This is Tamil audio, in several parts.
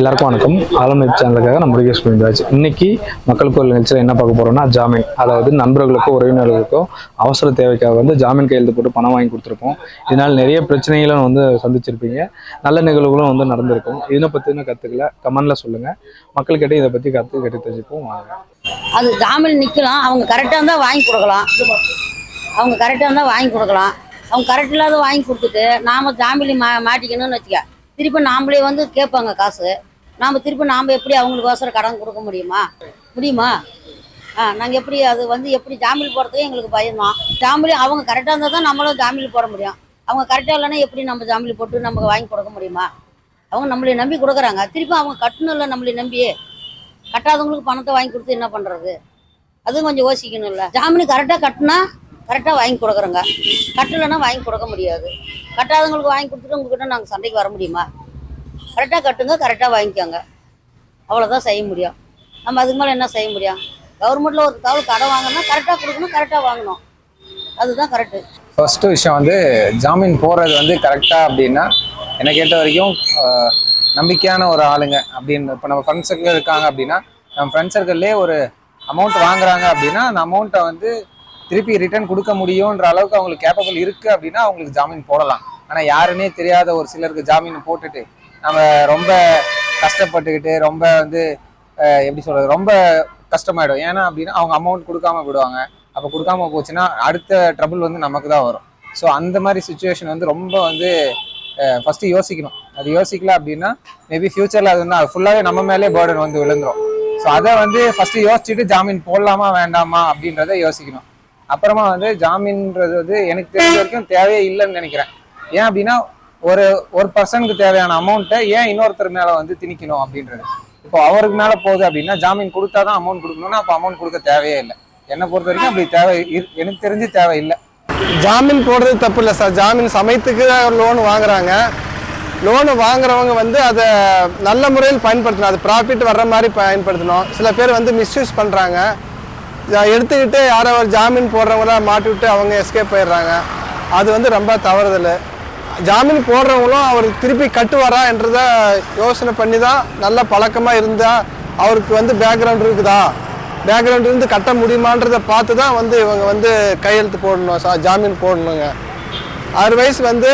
எல்லாருக்கும் வணக்கம். ஆலமைப்பு சேனலுக்காக நம்ம முருகேஷ் கோவிந்தராஜ் இன்னைக்கு மக்கள் கோயில் நிகழ்ச்சியில் என்ன பார்க்க போறோம்னா ஜாமீன். அதாவது நண்பர்களுக்கோ உறவினர்களுக்கோ அவசர தேவைக்காக வந்து ஜாமீன் கையெழுத்து போட்டு பணம் வாங்கி கொடுத்துருப்போம். இதனால் நிறைய பிரச்சனைகளும் வந்து சந்திச்சிருப்பீங்க. நல்ல நிகழ்வுகளும் வந்து நடந்திருக்கும். இதனை பற்றின கற்றுக்கல கமெண்ட்ல சொல்லுங்க. மக்கள்கிட்ட இதை பற்றி கற்று கேட்டு தெரிஞ்சுப்போம். வாங்க. அது ஜாமீன் நிற்கலாம் அவங்க கரெக்டாக இருந்தால் வாங்கி கொடுக்கலாம். அவங்க கரெக்டாக இருந்தால் வாங்கி கொடுக்கலாம். அவங்க கரெக்ட் இல்லாத வாங்கி கொடுத்துட்டு நாம் ஜாமீன் மா மாட்டிக்கணும்னு வச்சுக்க. திருப்பி நாமளே வந்து கேட்பாங்க காசு. நாம் திருப்பி நாம் எப்படி அவங்களுக்கு அவசர கடன் கொடுக்க முடியுமா? முடியுமா? ஆ நாங்கள் எப்படி அது வந்து எப்படி ஜாமீன் போடுறதுக்கு எங்களுக்கு பயம்தான் ஜாமீன் அவங்க கரெக்டாக இருந்தால் தான் நம்மளும் ஜாமீன் போட முடியும். அவங்க கரெக்டாக இல்லைன்னா எப்படி நம்ம ஜாமீன் போட்டு நமக்கு வாங்கி கொடுக்க முடியுமா? அவங்க நம்மளை நம்பி கொடுக்குறாங்க. திருப்பி அவங்க கட்டணும்ல நம்மளை நம்பி. கட்டாதவங்களுக்கு பணத்தை வாங்கி கொடுத்து என்ன பண்ணுறது அதுவும் கொஞ்சம் யோசிக்கணும்ல. ஜாமீன் கரெக்டாக கட்டினா கரெக்டாக வாங்கி கொடுக்குறோங்க. கட்டலைன்னா வாங்கி கொடுக்க முடியாது. கட்டாதவங்களுக்கு வாங்கி கொடுத்துட்டு உங்ககிட்ட நாங்கள் சண்டைக்கு வர முடியுமா? கரெக்டாக கட்டுங்க கரெக்டாக வாங்கிக்கோங்க. அவ்வளோதான் செய்ய முடியும். நம்ம அதுக்கு மேலே என்ன செய்ய முடியும்? கவர்மெண்ட்டில் ஒரு தகவல் கடை வாங்கினா கரெக்டாக கொடுக்கணும் கரெக்டாக வாங்கணும். அதுதான் கரெக்டு ஃபஸ்ட்டு விஷயம் வந்து ஜாமீன் போடுறது வந்து கரெக்டாக அப்படின்னா என்னை கேட்ட வரைக்கும் நம்பிக்கையான ஒரு ஆளுங்க அப்படின்னு இப்போ நம்ம ஃப்ரெண்ட்ஸ் சர்க்கிள் இருக்காங்க அப்படின்னா நம்ம ஃப்ரெண்ட்ஸ் சர்க்கிள்லேயே ஒரு அமௌண்ட் வாங்குறாங்க அப்படின்னா அந்த அமௌண்ட்டை வந்து திருப்பி ரிட்டர்ன் கொடுக்க முடியுன்ற அளவுக்கு அவங்களுக்கு கேப்பபிள் இருக்குது அப்படின்னா அவங்களுக்கு ஜாமீன் போடலாம். ஆனால் யாருன்னே தெரியாத ஒரு சிலருக்கு ஜாமீன் போட்டுட்டு நம்ம ரொம்ப கஷ்டப்பட்டுக்கிட்டு ரொம்ப வந்து எப்படி சொல்றது ரொம்ப கஷ்டமாயிடும். ஏன்னா அப்படின்னா அவங்க அமௌண்ட் கொடுக்காம விடுவாங்க. அப்போ கொடுக்காம போச்சுன்னா அடுத்த ட்ரபிள் வந்து நமக்கு தான் வரும். ஸோ அந்த மாதிரி சுச்சுவேஷன் வந்து ரொம்ப வந்து ஃபஸ்ட்டு யோசிக்கணும். அது யோசிக்கல அப்படின்னா மேபி ஃபியூச்சரில் அது வந்து அது ஃபுல்லாகவே நம்ம மேலே பேர்டன் வந்து விழுந்துடும் ஸோ அதை வந்து ஃபஸ்ட்டு யோசிச்சுட்டு ஜாமீன் போடலாமா வேண்டாமா அப்படின்றத யோசிக்கணும். அப்புறமா வந்து ஜாமீன்றது வந்து எனக்கு தெரிஞ்ச வரைக்கும் தேவையே இல்லைன்னு நினைக்கிறேன். ஏன் அப்படின்னா ஒரு ஒரு பர்சனுக்கு தேவையான அமௌண்ட்டை ஏன் இன்னொருத்தர் மேலே வந்து திணிக்கணும் அப்படின்றது? இப்போ அவருக்கு மேலே போகுது அப்படின்னா ஜாமீன் கொடுத்தா தான் அமௌண்ட் கொடுக்கணும்னா அப்போ அமௌண்ட் கொடுக்க தேவையே இல்லை. என்னை பொறுத்த வரைக்கும் அப்படி தேவை இரு- எனக்கு தெரிஞ்சு தேவையில்லை ஜாமீன் போடுறது தப்பு இல்லை சார். ஜாமீன் சமயத்துக்கு லோன் வாங்குறாங்க. லோனு வாங்குறவங்க வந்து அதை நல்ல முறையில் பயன்படுத்தணும். அது ப்ராஃபிட் வர்ற மாதிரி பயன்படுத்தணும். சில பேர் வந்து மிஸ்யூஸ் பண்ணுறாங்க எடுத்துக்கிட்டு யாரோ ஒரு ஜாமீன் போடுறவங்கள மாட்டி விட்டு அவங்க எஸ்கேப் போயிடுறாங்க அது வந்து ரொம்ப தவறுதல். ஜாமீன் போடுறவங்களும் அவர் திருப்பி கட்டுவாரா என்றதை யோசனை பண்ணி தான் நல்ல பழக்கமாக இருந்தால் அவருக்கு வந்து பேக்ரவுண்ட் இருக்குதா? பேக்ரவுண்ட் இருந்து கட்ட முடியுமான்றதை பார்த்து தான் வந்து இவங்க வந்து கையெழுத்து போடணும் சா- ஜாமீன் போடணுங்க. அதர்வைஸ் வந்து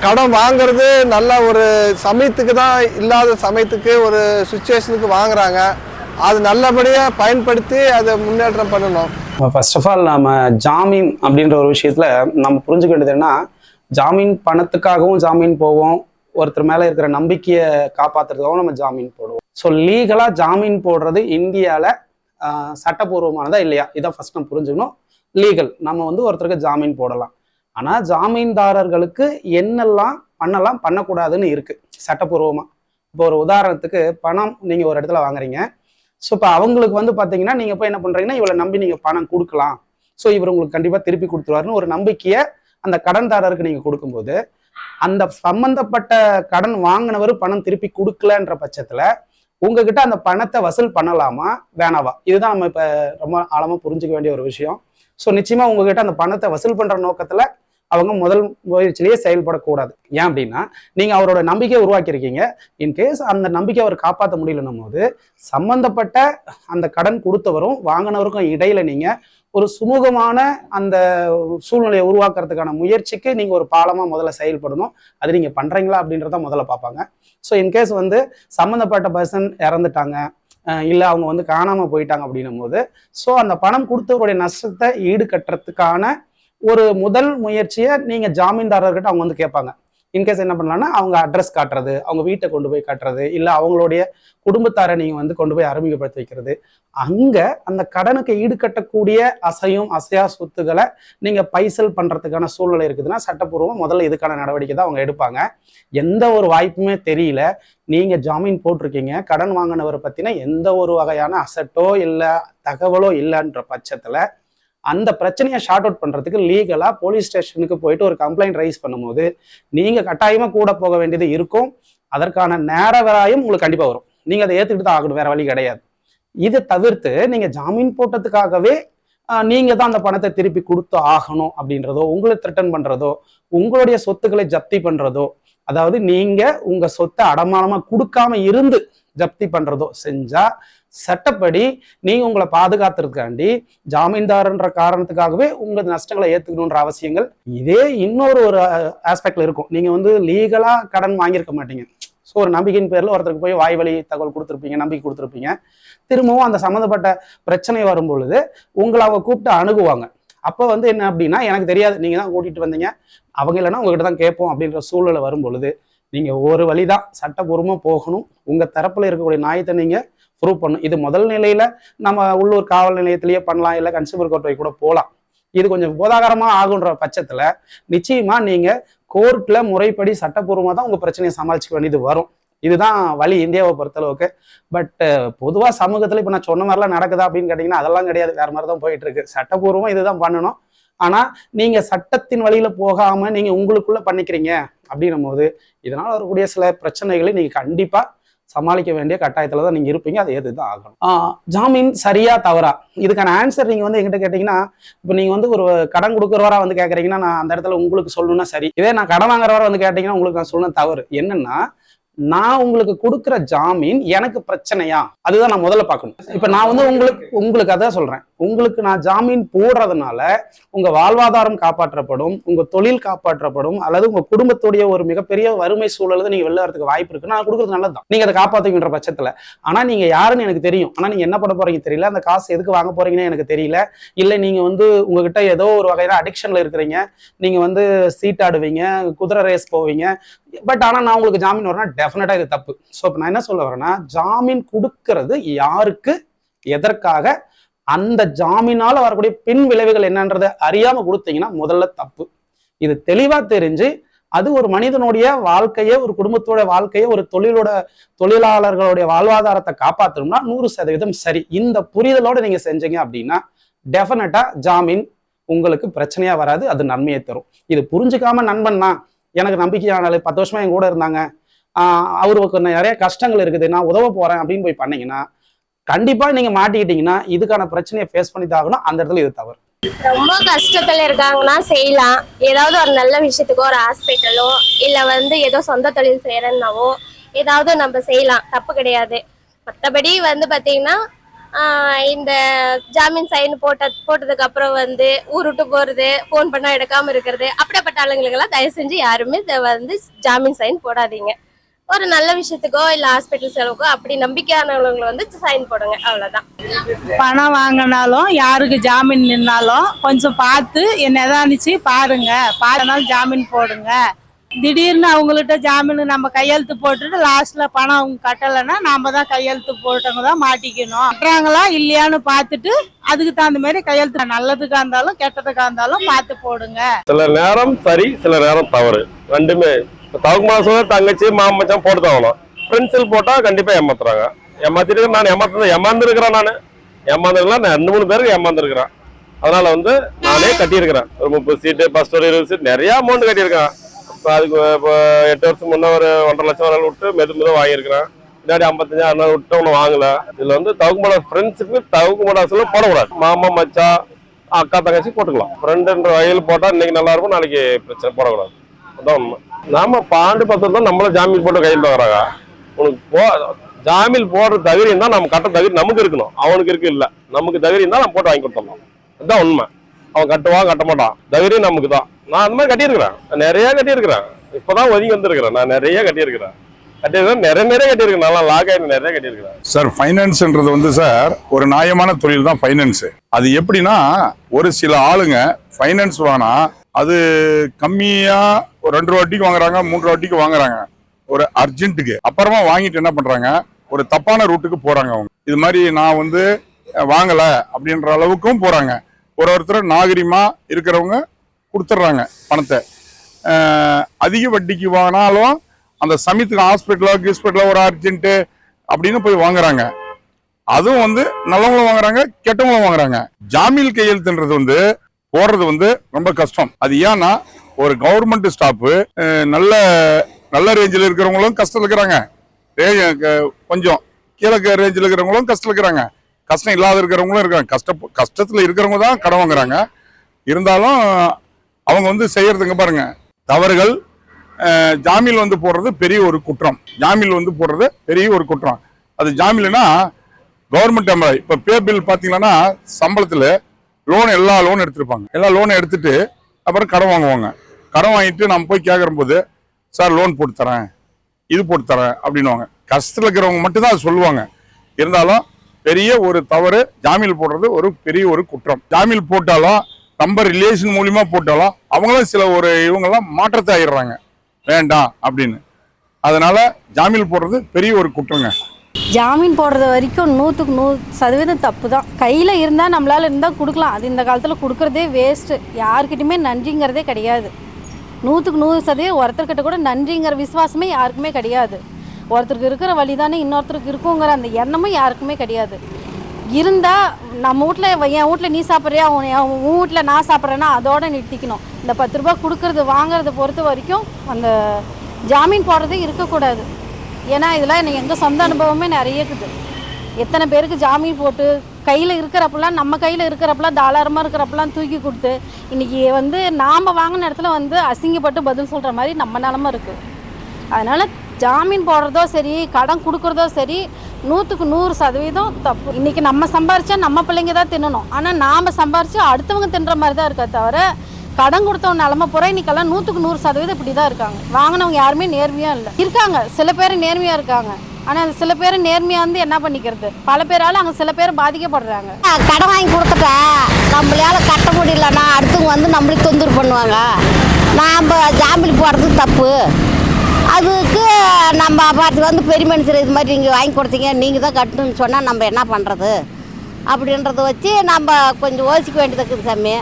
கடன் வாங்கிறது நல்ல ஒரு சமயத்துக்கு தான் இல்லாத சமயத்துக்கு ஒரு சுச்சுவேஷனுக்கு வாங்குறாங்க. அது நல்லபடியாக பயன்படுத்தி அதை முன்னேற்றம் பண்ணணும். ஃபர்ஸ்ட் ஆஃப் ஆல் நம்ம ஜாமீன் அப்படின்ற ஒரு விஷயத்தில் நம்ம புரிஞ்சுக்க வேண்டியது என்ன ஜாமீன் பணத்துக்காகவும் ஜாமீன் போவோம். ஒருத்தர் மேலே இருக்கிற நம்பிக்கையை காப்பாற்றுறதுக்காகவும் நம்ம ஜாமீன் போடுவோம். ஸோ லீகலாக ஜாமீன் போடுறது இந்தியாவில் சட்டப்பூர்வமானதா இல்லையா? இதான் ஃபர்ஸ்ட் நம்ம புரிஞ்சுக்கணும். லீகல் நம்ம வந்து ஒருத்தருக்கு ஜாமீன் போடலாம். ஆனால் ஜாமீன்தாரர்களுக்கு என்னெல்லாம் பண்ணலாம் பண்ணக்கூடாதுன்னு இருக்குது சட்டப்பூர்வமாக இப்போ ஒரு உதாரணத்துக்கு பணம் நீங்கள் ஒரு இடத்துல வாங்குறீங்க. ஸோ இப்போ அவங்களுக்கு வந்து பார்த்தீங்கன்னா நீங்கள் போய் என்ன பண்ணுறீங்கன்னா இவளை நம்பி நீங்கள் பணம் கொடுக்கலாம். ஸோ இவர் உங்களுக்கு கண்டிப்பாக திருப்பி கொடுத்துருவாருன்னு ஒரு நம்பிக்கையை அந்த கடன்தாரருக்கு நீங்கள் கொடுக்கும்போது அந்த சம்பந்தப்பட்ட கடன் வாங்கினவர் பணம் திருப்பி கொடுக்கலன்ற பட்சத்தில் உங்ககிட்ட அந்த பணத்தை வசூல் பண்ணலாமா? வேணாவா? இதுதான் நம்ம இப்போ ரொம்ப ஆழமாக புரிஞ்சுக்க வேண்டிய ஒரு விஷயம். ஸோ நிச்சயமா உங்ககிட்ட அந்த பணத்தை வசூல் பண்ணுற நோக்கத்தில் அவங்க முதல் முயற்சியிலேயே செயல்படக்கூடாது. ஏன் அப்படின்னா நீங்கள் அவரோட நம்பிக்கையை உருவாக்கியிருக்கீங்க. இன்கேஸ் அந்த நம்பிக்கை அவர் காப்பாற்ற முடியலன்னும் போது சம்பந்தப்பட்ட அந்த கடன் கொடுத்தவரும் வாங்கினவருக்கும் இடையில நீங்கள் ஒரு சுமூகமான அந்த சூழ்நிலையை உருவாக்குறதுக்கான முயற்சிக்கு நீங்கள் ஒரு பாலமாக முதல்ல செயல்படணும். அது நீங்கள் பண்ணுறீங்களா அப்படின்றத முதல்ல பார்ப்பாங்க. ஸோ இன்கேஸ் வந்து சம்மந்தப்பட்ட பர்சன் இறந்துட்டாங்க இல்லை அவங்க வந்து காணாமல் போயிட்டாங்க அப்படின்னும் போது ஸோ அந்த பணம் கொடுத்தவருடைய நஷ்டத்தை ஈடுகட்டுறதுக்கான ஒரு முதல் முயற்சியை நீங்கள் ஜாமீன்தாரர்கிட்ட அவங்க வந்து கேட்பாங்க. இன்கேஸ் என்ன பண்ணலாம்னா அவங்க அட்ரஸ் காட்டுறது அவங்க வீட்டை கொண்டு போய் காட்டுறது இல்லை அவங்களுடைய குடும்பத்தாரை நீங்கள் வந்து கொண்டு போய் அறிமுகப்படுத்தி வைக்கிறது. அங்கே அந்த கடனுக்கு ஈடுகட்டக்கூடிய அசையும் அசையா சொத்துக்களை நீங்கள் பைசல் பண்ணுறதுக்கான சூழ்நிலை இருக்குதுன்னா சட்டப்பூர்வம் முதல்ல இதுக்கான நடவடிக்கை தான் அவங்க எடுப்பாங்க. எந்த ஒரு வாய்ப்புமே தெரியல. நீங்கள் ஜாமீன் போட்டிருக்கீங்க கடன் வாங்கினவரை பற்றின எந்த ஒரு வகையான அசட்டோ இல்லை தகவலோ இல்லைன்ற பட்சத்தில் அந்த பிரச்சனையை ஷார்ட் அவுட் பண்ணுறதுக்கு லீகலாக போலீஸ் ஸ்டேஷனுக்கு போயிட்டு ஒரு கம்ப்ளைண்ட் ரைஸ் பண்ணும்போது நீங்கள் கட்டாயமாக கூட போக வேண்டியது இருக்கும். அதற்கான நேர வராயும் உங்களுக்கு கண்டிப்பாக வரும். நீங்கள் அதை ஏற்றுக்கிட்டு தான் ஆகணும் வேற வழி கிடையாது. இதை தவிர்த்து நீங்கள் ஜாமீன் போட்டதுக்காகவே நீங்கள் தான் அந்த பணத்தை திருப்பி கொடுத்து ஆகணும் அப்படின்றதோ உங்களை த்ரெட்டன் பண்ணுறதோ உங்களுடைய சொத்துக்களை ஜப்தி பண்ணுறதோ அதாவது நீங்கள் உங்கள் சொத்தை அடமானமாக கொடுக்காம இருந்து ஜப்தி பண்ணுறதோ செஞ்சால் சட்டப்படி நீங்கள் உங்களை பாதுகாத்துறதுக்காண்டி ஜாமீன்தார்ன்ற காரணத்துக்காகவே உங்கள் நஷ்டங்களை ஏற்றுக்கணுன்ற அவசியங்கள் இதே இன்னொரு ஒரு ஆஸ்பெக்டில் இருக்கும். நீங்கள் வந்து லீகலாக கடன் வாங்கியிருக்க மாட்டீங்க. ஸோ ஒரு நம்பிக்கையின் பேரில் ஒருத்தருக்கு போய் வாய் வழி தகவல் கொடுத்துருப்பீங்க நம்பிக்கை கொடுத்துருப்பீங்க. திரும்பவும் அந்த சம்மந்தப்பட்ட பிரச்சனை வரும் பொழுது உங்களை அவங்க கூப்பிட்டு அணுகுவாங்க. அப்போ வந்து என்ன அப்படின்னா எனக்கு தெரியாது. நீங்கள் தான் கூட்டிகிட்டு வந்தீங்க. அவங்க இல்லைன்னா உங்ககிட்ட தான் கேட்போம் அப்படின்ற சூழ்நிலை வரும் பொழுது நீங்கள் ஒரு வழிதான் சட்டபூர்வமாக போகணும். உங்கள் தரப்பில் இருக்கக்கூடிய நாயத்தை நீங்கள் ப்ரூவ் பண்ணும் இது முதல் நிலையில நம்ம உள்ளூர் காவல் நிலையத்திலேயே பண்ணலாம் இல்லை கன்சியூமர் கோர்ட் கூட போகலாம் இது கொஞ்சம் போதாகரமாக ஆகுன்ற பட்சத்தில் நிச்சயமாக நீங்கள் கோர்ட்டில் முறைப்படி சட்டப்பூர்வமாக தான் உங்கள் பிரச்சனையை சமாளிச்சுக்க வேண்டியது வரும். இதுதான் வழி இந்தியாவை பொறுத்தளவுக்கு. பட் பொதுவாக சமூகத்தில் இப்போ நான் சொன்ன மாதிரிலாம் நடக்குதா அப்படின்னு கேட்டிங்கன்னா அதெல்லாம் கிடையாது. வேறு மாதிரி தான் போயிட்டு இருக்கு சட்டப்பூர்வமாக இதுதான் பண்ணணும். ஆனால் நீங்கள் சட்டத்தின் வழியில் போகாமல் நீங்கள் உங்களுக்குள்ளே பண்ணிக்கிறீங்க அப்படின்னும் போது இதனால் வரக்கூடிய சில பிரச்சனைகளை நீங்கள் கண்டிப்பாக சமாளிக்க வேண்டிய கட்டாயத்தில் தான் நீங்கள் இருப்பீங்க. அதை எதுதான் ஆகணும். ஜாமீன் சரியா தவறா? இதுக்கான ஆன்சர் நீங்கள் வந்து எங்கிட்ட கேட்டிங்கன்னா இப்போ நீங்கள் வந்து ஒரு கடன் கொடுக்குறவரா வந்து கேட்குறீங்கன்னா நான் அந்த இடத்துல உங்களுக்கு சொல்லணும்னா சரி. இதே நான் கடன் வாங்குறவரை வந்து கேட்டிங்கன்னா உங்களுக்கு நான் சொல்லணும் தவறு. என்னென்னா நான் உங்களுக்கு கொடுக்குற ஜாமீன் எனக்கு பிரச்சனையா? அதுதான் நான் முதல்ல பார்க்கணும். இப்ப நான் வந்து உங்களுக்கு உங்களுக்கு அதான் சொல்றேன். உங்களுக்கு நான் ஜாமீன் போடுறதுனால உங்க வாழ்வாதாரம் காப்பாற்றப்படும் உங்க தொழில் காப்பாற்றப்படும் அல்லது உங்க குடும்பத்துடைய ஒரு மிகப்பெரிய வறுமை சூழல் நீங்க வெளில வரதுக்கு வாய்ப்பு இருக்கு. நான் கொடுக்குறது நல்லதுதான். நீங்க அதை காப்பாத்துக்கின்ற பட்சத்துல. ஆனா நீங்க யாருன்னு எனக்கு தெரியும். ஆனா நீங்க என்ன பண்ண போறீங்க தெரியல. அந்த காசு எதுக்கு வாங்க போறீங்கன்னு எனக்கு தெரியல. இல்ல நீங்க வந்து உங்ககிட்ட ஏதோ ஒரு வகையில அடிக்ஷன்ல இருக்கிறீங்க. நீங்க வந்து சீட் ஆடுவீங்க குதிரை ரேஸ் போவீங்க. பட் ஆனால் நான் உங்களுக்கு ஜாமீன் வரேன்னா டெஃபினட்டாக இது தப்பு. ஸோ இப்போ நான் என்ன சொல்ல வரேன்னா ஜாமீன் கொடுக்கறது யாருக்கு எதற்காக? அந்த ஜாமீனால வரக்கூடிய பின் விளைவுகள் என்னன்றதை அறியாமல் கொடுத்தீங்கன்னா முதல்ல தப்பு. இது தெளிவாக தெரிஞ்சு அது ஒரு மனிதனுடைய வாழ்க்கையே ஒரு குடும்பத்தோட வாழ்க்கையை ஒரு தொழிலோட தொழிலாளர்களுடைய வாழ்வாதாரத்தை காப்பாற்றணும்னா நூறு சதவீதம் சரி. இந்த புரிதலோடு நீங்கள் செஞ்சீங்க அப்படின்னா டெஃபினட்டாக ஜாமீன் உங்களுக்கு பிரச்சனையாக வராது அது நன்மையை தரும். இது புரிஞ்சுக்காம நண்பன் தான் எனக்கு நம்பிக்கையான பத்து வருஷமா என் கூட இருந்தாங்க. ஆஹ் அவருக்கு நிறைய கஷ்டங்கள் இருக்குது. நான் உதவ போறேன் அப்படின்னு போய் பண்ணீங்கன்னா கண்டிப்பா நீங்க மாட்டிக்கிட்டீங்கன்னா இதுக்கான பிரச்சனையை ஃபேஸ் பண்ணி தாகணும் அந்த இடத்துல இது தவறு. ரொம்ப கஷ்டத்துல இருக்காங்கன்னா செய்யலாம். ஏதாவது ஒரு நல்ல விஷயத்துக்கோ ஒரு ஹாஸ்பிட்டலோ இல்ல வந்து ஏதோ சொந்த தொழில் செய்யறேன்னாவோ ஏதாவது நம்ம செய்யலாம். தப்பு கிடையாது. மற்றபடி வந்து பாத்தீங்கன்னா இந்த ஜாமீன் சைன் போட்ட போட்டதுக்கு அப்புறம் வந்து ஊருட்டு விட்டு போறது ஃபோன் பண்ணா எடுக்காம இருக்கிறது அப்படிப்பட்ட ஆளுங்களுக்கெல்லாம் தயவு செஞ்சு யாருமே இதை வந்து ஜாமீன் சைன் போடாதீங்க. ஒரு நல்ல விஷயத்துக்கோ இல்ல ஹாஸ்பிட்டல் செலவுக்கோ அப்படி நம்பிக்கையானவங்களை வந்து சைன் போடுங்க அவ்வளவுதான். பணம் வாங்கினாலும் யாருக்கு ஜாமீன் நின்னாலும் கொஞ்சம் பார்த்து என்ன எதானிச்சு பாருங்க. பாருனாலும் ஜாமீன் போடுங்க. திடீர்னு அவங்கள்ட்ட ஜாமீன் நம்ம கையெழுத்து போட்டுட்டு லாஸ்ட்ல பணம் அவங்க கட்டலைன்னா நாம தான் கையெழுத்து போட்டவங்க தான் மாட்டிக்கணும். கட்டுறாங்களா இல்லையான்னு பார்த்துட்டு அதுக்கு தகுந்த மாதிரி கையெழுத்து நல்லதுக்கா இருந்தாலும் கெட்டதுக்கா இருந்தாலும் பார்த்து போடுங்க. சில நேரம் சரி சில நேரம் தவறு. ரெண்டுமே. தவக்கு மாசம் தங்கச்சி மாமச்சம் போட்டு தவணும் ஆகணும். ஃப்ரெண்ட்ஸில் போட்டால் கண்டிப்பாக ஏமாத்துறாங்க. ஏமாத்திட்டு நான் ஏமாத்து ஏமாந்துருக்கிறேன் நான். ஏமாந்துருக்கலாம் நான் ரெண்டு மூணு பேருக்கு ஏமாந்துருக்கிறேன். அதனால வந்து நானே கட்டியிருக்கிறேன். ஒரு முப்பது சீட்டு பஸ் ஒரு இருபது சீட் நிறைய அமௌண்ட் கட்டியிருக்கேன். இப்போ அதுக்கு இப்போ எட்டு வருஷம் முன்னே ஒரு ஒன்றரை லட்சம் வரை விட்டு மெது மெதுவாக வாங்கியிருக்கிறேன். பின்னாடி ஐம்பத்தஞ்சாயிரம் நாள் விட்டு ஒன்று வாங்கல. இதில் வந்து தவுக்கு மடாஸ் ஃப்ரெண்ட்ஸுக்கு தவுக்கு மாட போடக்கூடாது. மாமா மச்சா அக்கா தங்கச்சி போட்டுக்கலாம். ஃப்ரெண்டுன்ற வகையில் போட்டால் இன்னைக்கு நல்லா இருக்கும் நாளைக்கு பிரச்சனை போடக்கூடாது. அதான் உண்மை. நாம பாண்டு பத்திரம் தான் நம்மள ஜாமீன் போட்டு கையில் வராங்க உனக்கு போ ஜாமீன் போடுற தகுதியும் தான் நம்ம கட்ட தகுதி நமக்கு இருக்கணும். அவனுக்கு இருக்கு இல்லை. நமக்கு தகுதியும் தான் நம்ம போட்டு வாங்கி கொடுத்துடலாம். அதுதான் உண்மை. அவன் கட்டுவான் கட்ட மாட்டான் தகுதியும் நமக்கு தான். நான் அந்த மாதிரி கட்டியிருக்கிறேன். நிறைய கட்டியிருக்கிறேன். இப்போதான் ஒதுங்கி வந்திருக்கிறேன். நான் நிறைய கட்டியிருக்கிறேன். கட்டியிருக்கிறேன். நிறைய நிறைய கட்டியிருக்கேன் நல்லா லாக் நிறைய கட்டியிருக்கிறேன். சார் ஃபைனான்ஸ்ன்றது வந்து சார் ஒரு நியாயமான தொழில் தான் ஃபைனான்ஸ் அது எப்படின்னா ஒரு சில ஆளுங்க ஃபைனான்ஸ் வாங்கினா அது கம்மியா ஒரு ரெண்டு ரூபா வட்டிக்கு வாங்குறாங்க மூன்று ரூபா வட்டிக்கு வாங்குறாங்க. ஒரு அர்ஜென்ட்டுக்கு. அப்புறமா வாங்கிட்டு என்ன பண்றாங்க? ஒரு தப்பான ரூட்டுக்கு போறாங்க அவங்க. இது மாதிரி நான் வந்து வாங்கல அப்படின்ற அளவுக்கும் போறாங்க. ஒரு ஒருத்தர் நாகரிகமா இருக்கிறவங்க கொடுத்துட்றாங்க பணத்தை. அதிக வட்டிக்கு வாங்கினாலும் அந்த சமயத்துக்கு ஹாஸ்பிட்டலோ ஹாஸ்பிட்டலோ ஒரு அர்ஜென்ட்டு அப்படின்னு போய் வாங்குறாங்க. அதுவும் வந்து நல்லவங்களும் வாங்குறாங்க கெட்டவங்களும் வாங்குறாங்க. ஜாமீன் கையெழுத்துன்றது வந்து போடுறது வந்து ரொம்ப கஷ்டம். அது ஏன்னா ஒரு கவர்மெண்ட் ஸ்டாப்பு நல்ல நல்ல ரேஞ்சில் இருக்கிறவங்களும் கஷ்டம் இருக்கிறாங்க. கொஞ்சம் கீழே ரேஞ்சில் இருக்கிறவங்களும் கஷ்டம் இருக்கிறாங்க. கஷ்டம் இல்லாத இருக்கிறவங்களும் இருக்காங்க. கஷ்ட கஷ்டத்தில் இருக்கிறவங்க தான் கடன் வாங்குறாங்க. இருந்தாலும் அவங்க வந்து செய்யறதுங்க பாருங்க. தவறுகள் ஜாமீன் வந்து போடுறது பெரிய ஒரு குற்றம். ஜாமீன் வந்து போடுறது பெரிய ஒரு குற்றம். அது ஜாமீன்னா கவர்மெண்ட் எம்ப்ளாயி இப்போ பே பில் பார்த்தீங்கன்னா சம்பளத்தில் லோன் எல்லா லோன் எடுத்திருப்பாங்க. எல்லா லோனும் எடுத்துட்டு அப்புறம் கடன் வாங்குவாங்க. கடன் வாங்கிட்டு நம்ம போய் கேட்குற போது சார் லோன் போட்டு தரேன். இது போட்டு தரேன். அப்படின்னுவாங்க. கஷ்டத்தில் இருக்கிறவங்க மட்டும்தான் அது சொல்லுவாங்க. இருந்தாலும் பெரிய ஒரு தவறு ஜாமீன் போடுறது ஒரு பெரிய ஒரு குற்றம். ஜாமீன் போட்டாலும் நம்ம ரிலேஷன் மூலியமா போட்டாலும் அவங்களும் சில ஒரு இவங்கெல்லாம் மாற்றத்தை ஆயிடுறாங்க. வேண்டாம் அப்படின்னு. அதனால ஜாமீன் போடுறது பெரிய ஒரு குற்றங்க. ஜாமீன் போடுறது வரைக்கும் நூற்றுக்கு நூறு சதவீதம் தப்பு தான். கையில் இருந்தால் நம்மளால் இருந்தால் கொடுக்கலாம். அது இந்த காலத்தில் கொடுக்குறதே வேஸ்ட்டு யாருக்கிட்டையுமே நன்றிங்கிறதே கிடையாது. நூற்றுக்கு நூறு சதவீதம் ஒருத்தர்கிட்ட கூட நன்றிங்கிற விசுவாசமே யாருக்குமே கிடையாது. ஒருத்தருக்கு இருக்கிற வழி தானே இன்னொருத்தருக்கு இருக்குங்கிற அந்த எண்ணமும் யாருக்குமே கிடையாது. இருந்தால் நம்ம வீட்டில் என் வீட்டில் நீ சாப்பிட்றியா? உன் உன் வீட்டில் நான் சாப்பிட்றேன்னா அதோட நிறுத்திக்கணும். இந்த பத்து ரூபாய் கொடுக்கறது வாங்குறத பொறுத்த வரைக்கும் அந்த ஜாமீன் போடுறதே இருக்கக்கூடாது. ஏன்னா இதெல்லாம் எனக்கு எங்கள் சொந்த அனுபவமே நிறைய இருக்குது எத்தனை பேருக்கு ஜாமீன் போட்டு கையில் இருக்கிறப்பெல்லாம் நம்ம கையில் இருக்கிறப்பெல்லாம் தாராளமாக இருக்கிறப்பெல்லாம் தூக்கி கொடுத்து இன்றைக்கி வந்து நாம் வாங்கின இடத்துல வந்து அசிங்கப்பட்டு பதில் சொல்கிற மாதிரி நம்ம நிலமை இருக்குது அதனால் ஜாமீன் போடுறதோ சரி கடன் கொடுக்குறதோ சரி நூற்றுக்கு நூறு சதவீதம் தப்பு. இன்றைக்கி நம்ம சம்பாரிச்சா நம்ம பிள்ளைங்க தான் தின்னணும். ஆனால் நாம் சம்பாரிச்சு அடுத்தவங்க தின்ற மாதிரி தான் இருக்கா தவிர கடன் கொடுத்தவங்க நிலமை பூரா இன்னைக்கெல்லாம் நூற்றுக்கு நூறு சதவீதம் இப்படி தான் இருக்காங்க. வாங்கினவங்க யாருமே நேர்மையாக இல்லை. இருக்காங்க. சில பேர் நேர்மையாக இருக்காங்க. ஆனால் சில பேர் நேர்மையாக வந்து என்ன பண்ணிக்கிறது? பல பேரால் அங்கே சில பேர் பாதிக்கப்படுறாங்க. கடன் வாங்கி கொடுத்துட்டா நம்மளால கட்ட முடியலன்னா அடுத்தவங்க வந்து நம்மளுக்கு தொந்தரவு பண்ணுவாங்க. நாம் ஜாமீன் போடுறது தப்பு. அதுக்கு நம்ம பார்த்து வந்து பெரிய மனுஷர் இது மாதிரி நீங்கள் வாங்கி கொடுத்தீங்க நீங்கள் தான் கட்டணும்னு சொன்னால் நம்ம என்ன பண்ணுறது அப்படின்றத வச்சு நம்ம கொஞ்சம் யோசிக்க வேண்டியது இருக்குது சாமி.